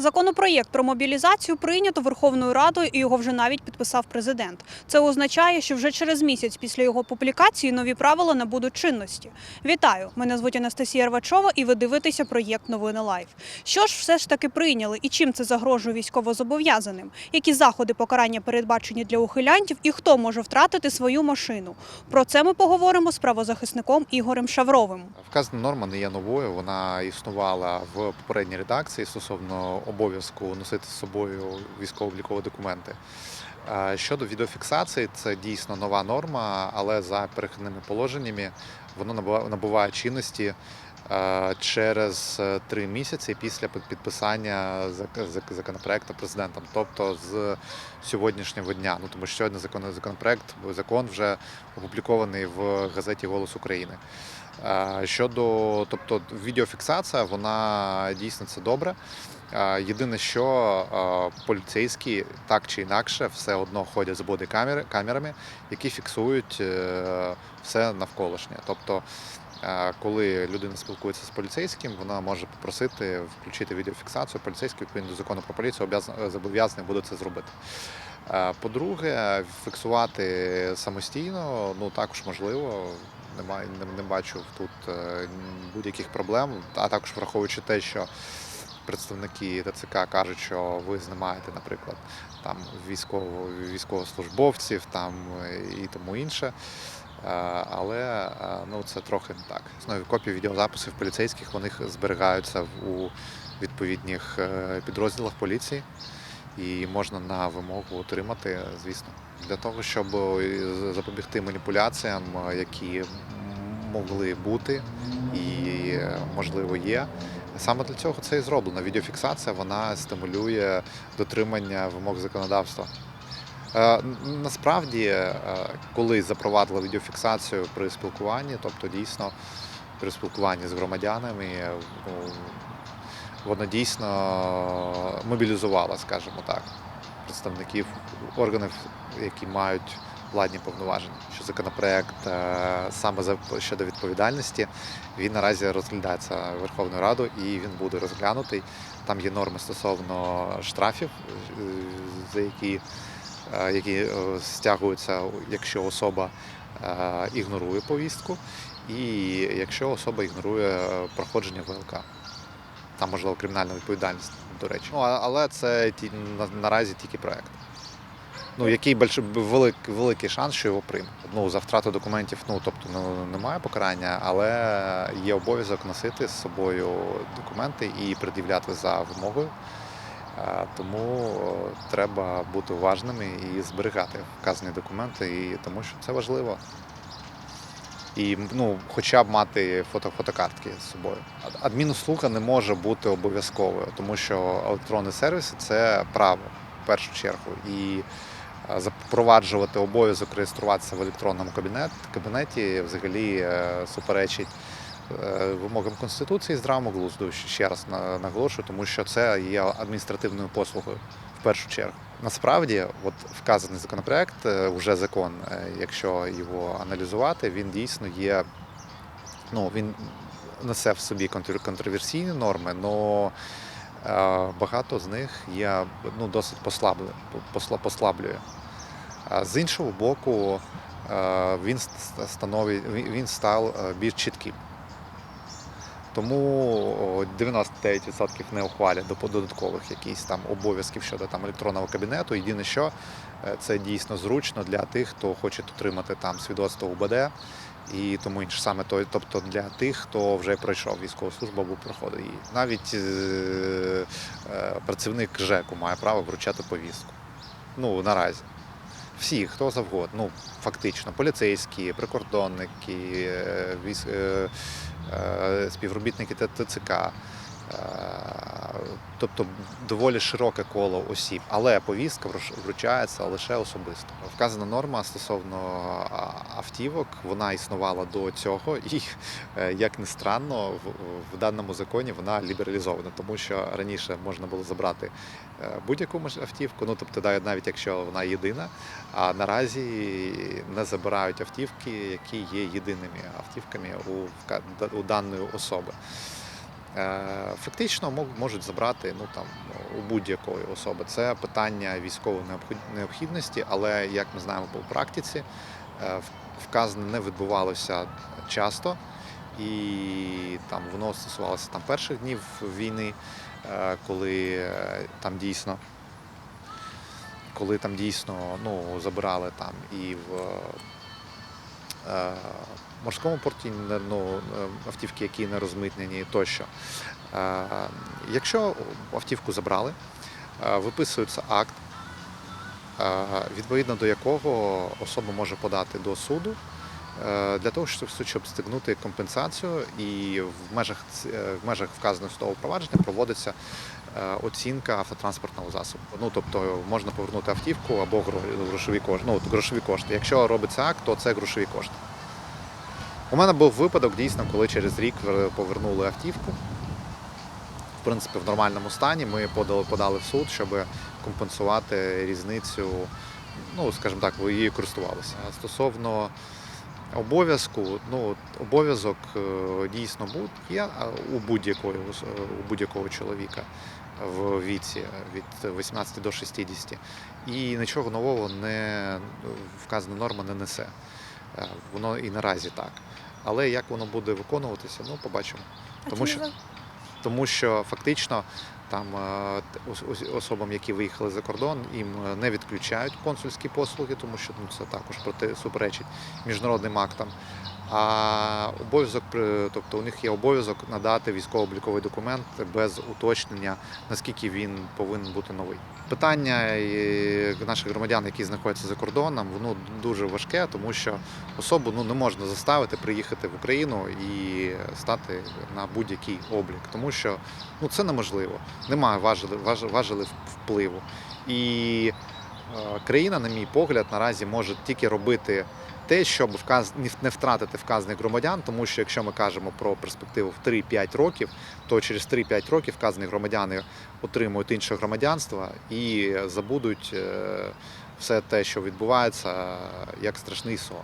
Законопроєкт про мобілізацію прийнято Верховною Радою і його вже навіть підписав президент. Це означає, що вже через місяць після його публікації нові правила набудуть чинності. Вітаю! Мене звуть Анастасія Рвачова, і ви дивитеся проєкт Новини Лайф. Що ж все ж таки прийняли і чим це загрожує військовозобов'язаним? Які заходи покарання передбачені для ухилянтів і хто може втратити свою машину? Про це ми поговоримо з правозахисником Ігорем Шавровим. Вказана норма не є новою. Вона існувала в попередній редакції стосовно обов'язку носити з собою військово-облікові документи. Щодо відеофіксації, це дійсно нова норма, але за перехідними положеннями воно набува- набуває чинності через е, три місяці після підписання зак- зак- законопроекту президентом, тобто з сьогоднішнього дня. Ну тому що сьогодні закон законопроект, закон вже опублікований в газеті Голос України. Щодо, тобто, відеофіксація, вона дійсно це добре. Єдине, що поліцейські так чи інакше все одно ходять з бодикамери камерами, які фіксують е, все навколишнє. Тобто, коли людина спілкується з поліцейським, вона може попросити включити відеофіксацію. Поліцейський відповідно до закону про поліцію зобов'язаний буде це зробити. По-друге, фіксувати самостійно ну також можливо. Немає, не, не бачу тут е, будь-яких проблем, а також враховуючи те, що представники ТЦК кажуть, що ви знімаєте, наприклад, там військово, військовослужбовців там е, і тому інше. Е, Але е, ну, це трохи не так. Знову копії відеозаписів поліцейських вони зберігаються у відповідних е, підрозділах поліції і можна на вимогу отримати, звісно, для того, щоб запобігти маніпуляціям, які могли бути і, можливо, є. Саме для цього це і зроблено. Відеофіксація вона стимулює дотримання вимог законодавства. Е, Насправді, е, коли запровадили відеофіксацію при спілкуванні, тобто дійсно при спілкуванні з громадянами, е, ну, дійсно мобілізувало, скажімо так, представників органів, які мають владні повноваження. Що законопроект саме щодо відповідальності він наразі розглядається Верховною Радою і він буде розглянутий. Там є норми стосовно штрафів, за які, які е, стягуються, якщо особа е, ігнорує повістку, і якщо особа ігнорує е, проходження ВЛК. Там можливо кримінальна відповідальність, до речі. Ну, але це ті, на, наразі тільки проект. Ну, який більш, велик, великий шанс, що його приймуть. Ну, за втрату документів, ну тобто ну, немає покарання, але є обов'язок носити з собою документи і пред'являти за вимогою. Тому треба бути уважними і зберігати вказані документи, і тому що це важливо. І ну, хоча б мати фото, фотокартки з собою. Ад- Адмінуслуга не може бути обов'язковою, тому що електронний сервіс це право в першу чергу. І запроваджувати обов'язок реєструватися в електронному кабінет, кабінеті взагалі е, суперечить вимогам Конституції здравому глузду. Ще раз наголошую, тому що це є адміністративною послугою в першу чергу. Насправді, от вказаний законопроект, е, вже закон, е, якщо його аналізувати, він дійсно є. Ну, він несе в собі контроверсійні норми, але багато з них є ну, досить послаблює. А з іншого боку, е, він становить, він став е, більш чітким. Тому 99% не ухвалять до додаткових якісь там обов'язків щодо там електронного кабінету. Єдине, що е, це дійсно зручно для тих, хто хоче отримати там свідоцтво УБД і тому інше саме той, тобто для тих, хто вже пройшов військову службу або проходить її. Навіть е, е, працівник ЖЕКу має право вручати повістку. Ну наразі. Всі, хто завгодно, ну фактично, поліцейські, прикордонники, е, військ, е, співробітники Т- ТЦК. Тобто доволі широке коло осіб, але повістка вручається лише особисто. Вказана норма стосовно автівок, вона існувала до цього, і е, як не странно, в, в даному законі вона лібералізована, тому що раніше можна було забрати е, будь-яку автівку, ну тобто навіть якщо вона єдина, а наразі не забирають автівки, які є єдиними автівками у, у даної особи. Е, Фактично можуть забрати ну, там, у будь-якої особи. Це питання військової необхідності, але як ми знаємо по практиці, е, вказане не відбувалося часто. І там воно стосувалося там перших днів війни, е, коли там дійсно, коли там дійсно ну, забирали там і в морському порті ну, е, автівки, які не розмитнені тощо. Е, Якщо автівку забрали, е, виписується акт, відповідно до якого особа може подати до суду для того, щоб, стигнути компенсацію, і в межах, в межах вказаного судового провадження проводиться оцінка автотранспортного засобу. Ну тобто можна повернути автівку або грошові кошти. Ну, грошові кошти. Якщо робиться акт, то це грошові кошти. У мене був випадок дійсно, коли через рік повернули автівку. В принципі, в нормальному стані ми подали, подали в суд, щоб компенсувати різницю, ну, скажімо так, ви її користувалися. Стосовно обов'язку, ну, обов'язок е, дійсно є у будь-якої е, у будь-якого чоловіка в віці від 18 до 60. І нічого нового не вказана норма не несе. Е, Воно і наразі так. Але як воно буде виконуватися, ну побачимо. Тому що, тому що фактично там е, особам, які виїхали за кордон, їм е, не відключають консульські послуги, тому що ну, це також проти суперечить міжнародним актам. А обов'язок, тобто у них є обов'язок надати військово-обліковий документ без уточнення, наскільки він повинен бути новий. Питання наших громадян, які знаходяться за кордоном, воно дуже важке, тому що особу ну, не можна заставити приїхати в Україну і стати на будь-який облік, тому що ну, це неможливо. Немає важелів впливу. І країна, на мій погляд, наразі може тільки робити те, щоб вказ... не втратити вказаних громадян, тому що якщо ми кажемо про перспективу в 3-5 років, то через 3-5 років вказані громадяни отримують інше громадянство і забудуть е, все те, що відбувається, як страшний сон.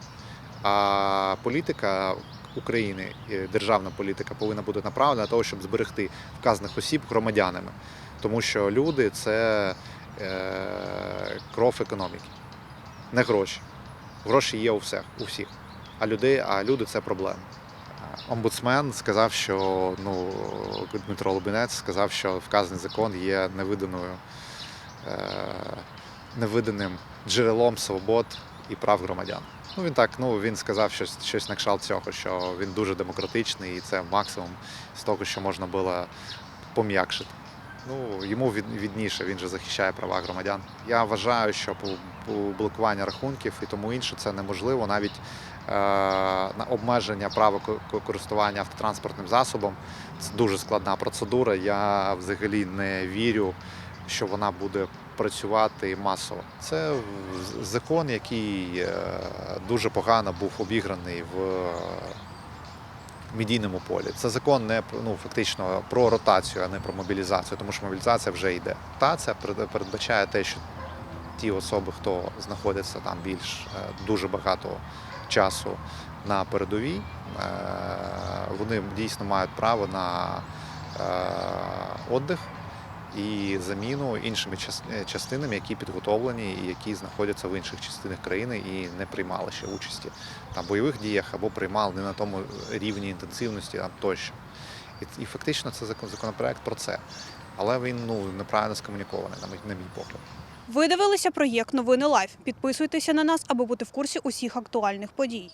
А політика України, е, державна політика повинна бути направлена на того, щоб зберегти вказаних осіб громадянами, тому що люди це е, кров економіки, не гроші. Гроші є у всіх, у всіх. А люди, а люди це проблема. Омбудсмен сказав, що ну Дмитро Лубінець сказав, що вказаний закон є невиданою, е, невиданим джерелом свобод і прав громадян. Ну він так, ну він сказав щось, щось на кшталт цього, що він дуже демократичний, і це максимум з того, що можна було пом'якшити. Ну, йому від, відніше, він же захищає права громадян. Я вважаю, що блокування рахунків і тому інше це неможливо. Навіть е, на обмеження права ко- ко- користування автотранспортним засобом це дуже складна процедура. Я взагалі не вірю, що вона буде працювати масово. Це закон, який е, дуже погано був обіграний в медійному полі. Це закон не ну, фактично про ротацію, а не про мобілізацію, тому що мобілізація вже йде. Ротація перед- передбачає те, що ті особи, хто знаходиться там більш е, дуже багато часу на передовій, е, вони дійсно мають право на е, віддих і заміну іншими е, частинами, які підготовлені і які знаходяться в інших частинах країни і не приймали ще участі там бойових діях або приймали не на тому рівні інтенсивності а тощо. І, і фактично це закон- законопроект про це. Але він ну неправильно скомунікований, на мій погляд. Ви дивилися проєкт Новини Лайф. Підписуйтеся на нас, аби бути в курсі усіх актуальних подій.